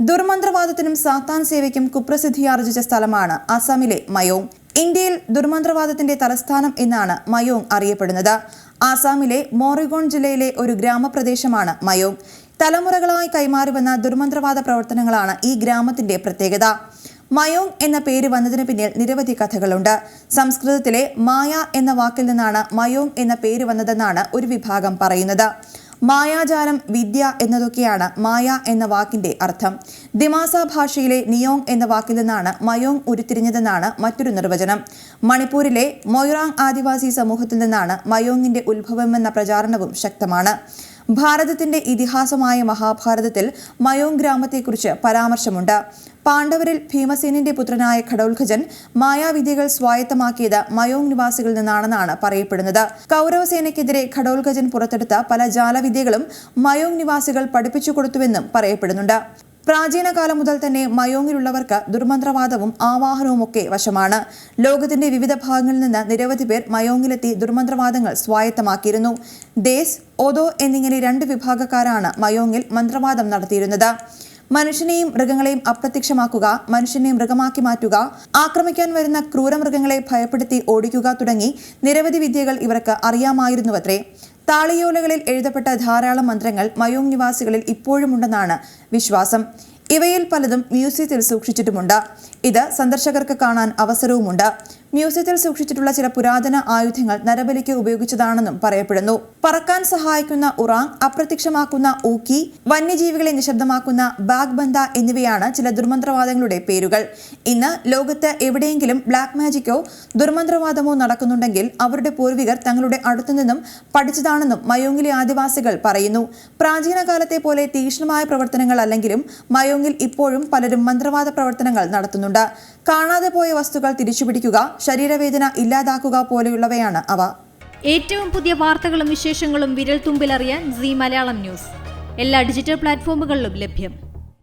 ദുർമന്ത്രവാദത്തിനും സാത്താൻ സേവയ്ക്കും കുപ്രസിദ്ധിയാർജിച്ച സ്ഥലമാണ് അസമിലെ മയോങ്. ഇന്ത്യയിൽ ദുർമന്ത്രവാദത്തിന്റെ തലസ്ഥാനം എന്നാണ് മയോങ് അറിയപ്പെടുന്നത്. ആസാമിലെ മോറിഗോൺ ജില്ലയിലെ ഒരു ഗ്രാമപ്രദേശമാണ് മയോങ്. തലമുറകളായി കൈമാറിവന്ന ദുർമന്ത്രവാദ പ്രവർത്തനങ്ങളാണ് ഈ ഗ്രാമത്തിന്റെ പ്രത്യേകത. മയോങ് എന്ന പേര് വന്നതിന് പിന്നിൽ നിരവധി കഥകളുണ്ട്. സംസ്കൃതത്തിലെ മായ എന്ന വാക്കിൽ നിന്നാണ് മയോങ് എന്ന പേര് വന്നതെന്നാണ് ഒരു വിഭാഗം പറയുന്നത്. മായാജാലം വിദ്യ എന്നതൊക്കെയാണ് മായ എന്ന വാക്കിന്റെ അർത്ഥം. ദിമാസ ഭാഷയിലെ നിയോങ് എന്ന വാക്കിൽ നിന്നാണ് മയോങ് ഉരുത്തിരിഞ്ഞതെന്നാണ് മറ്റൊരു നിർവചനം. മണിപ്പൂരിലെ മൊയ്റാങ് ആദിവാസി സമൂഹത്തിൽ നിന്നാണ് മയോങ്ങിന്റെ ഉത്ഭവമെന്ന പ്രചാരണവും ശക്തമാണ്. ഭാരതത്തിന്റെ ഇതിഹാസമായ മഹാഭാരതത്തിൽ മയോങ് ഗ്രാമത്തെക്കുറിച്ച് പരാമർശമുണ്ട്. പാണ്ഡവരിൽ ഭീമസേനിന്റെ പുത്രനായ ഘടോൽഖജൻ മായാവിദ്യകൾ സ്വായത്തമാക്കിയത് മയോങ് നിവാസികളിൽ നിന്നാണെന്നാണ് പറയപ്പെടുന്നത്. കൗരവസേനയ്ക്കെതിരെ ഘടോൽഖജൻ പുറത്തെടുത്ത പല ജാലവിദ്യകളും മയോങ് നിവാസികൾ പഠിപ്പിച്ചു കൊടുത്തുവെന്നും പറയപ്പെടുന്നുണ്ട്. പ്രാചീന കാലം മുതൽ തന്നെ മയോങ്ങിലുള്ളവർക്ക് ദുർമന്ത്രവാദവും ആവാഹനവും ഒക്കെ വശമാണ്. ലോകത്തിന്റെ വിവിധ ഭാഗങ്ങളിൽ നിന്ന് നിരവധി പേർ മയോങ്ങിലെത്തി ദുർമന്ത്രവാദങ്ങൾ സ്വായത്തമാക്കിയിരുന്നു. ദേശ് ഒതോ എന്നിങ്ങനെ രണ്ട് വിഭാഗക്കാരാണ് മയോങ്ങിൽ മന്ത്രവാദം നടത്തിയിരുന്നത്. മനുഷ്യനെയും മൃഗങ്ങളെയും അപ്രത്യക്ഷമാക്കുക മനുഷ്യനെ മൃഗമാക്കി മാറ്റുക ആക്രമിക്കാൻ വരുന്ന ക്രൂരമൃഗങ്ങളെ ഭയപ്പെടുത്തി ഓടിക്കുക തുടങ്ങി നിരവധി വിദ്യകൾ ഇവർക്ക് അറിയാമായിരുന്നുവത്രേ. താളിയോലകളിൽ എഴുതപ്പെട്ട ധാരാളം മന്ത്രങ്ങൾ മയോങ് നിവാസികളിൽ ഇപ്പോഴുമുണ്ടെന്നാണ് വിശ്വാസം. ഇവയിൽ പലതും മ്യൂസിയത്തിൽ സൂക്ഷിച്ചിട്ടുമുണ്ട്. ഇത് സന്ദർശകർക്ക് കാണാൻ അവസരവുമുണ്ട്. മ്യൂസിയത്തിൽ സൂക്ഷിച്ചിട്ടുള്ള ചില പുരാതന ആയുധങ്ങൾ നരബലിക്ക് ഉപയോഗിച്ചതാണെന്നും പറയപ്പെടുന്നു. പറക്കാൻ സഹായിക്കുന്ന ഉറാങ് അപ്രത്യക്ഷമാക്കുന്ന ഊക്കി വന്യജീവികളെ നിശബ്ദമാക്കുന്ന ബാഗ്ബന്ദ എന്നിവയാണ് ചില ദുർമന്ത്രവാദങ്ങളുടെ പേരുകൾ. ഇന്ന് ലോകത്ത് എവിടെയെങ്കിലും ബ്ലാക്ക് മാജിക്കോ ദുർമന്ത്രവാദമോ നടക്കുന്നുണ്ടെങ്കിൽ അവരുടെ പൂർവികർ തങ്ങളുടെ അടുത്തുനിന്നും പഠിച്ചതാണെന്നും മയോങ്ങിലെ ആദിവാസികൾ പറയുന്നു. പ്രാചീന കാലത്തെ പോലെ തീക്ഷ്ണമായ പ്രവർത്തനങ്ങൾ അല്ലെങ്കിലും മയോങ്ങിൽ ഇപ്പോഴും പലരും മന്ത്രവാദ പ്രവർത്തനങ്ങൾ നടത്തുന്നുണ്ട്. കാണാതെ പോയ വസ്തുക്കൾ തിരിച്ചുപിടിക്കുക ശരീരവേദന ഇല്ലാതാക്കുക പോലെയുള്ളവയാണ് അവ. ഏറ്റവും പുതിയ വാർത്തകളും വിശേഷങ്ങളും വിരൽ തുമ്പിലറിയാൻ സി മലയാളം ന്യൂസ്. എല്ലാ ഡിജിറ്റൽ പ്ലാറ്റ്ഫോമുകളിലും ലഭ്യം.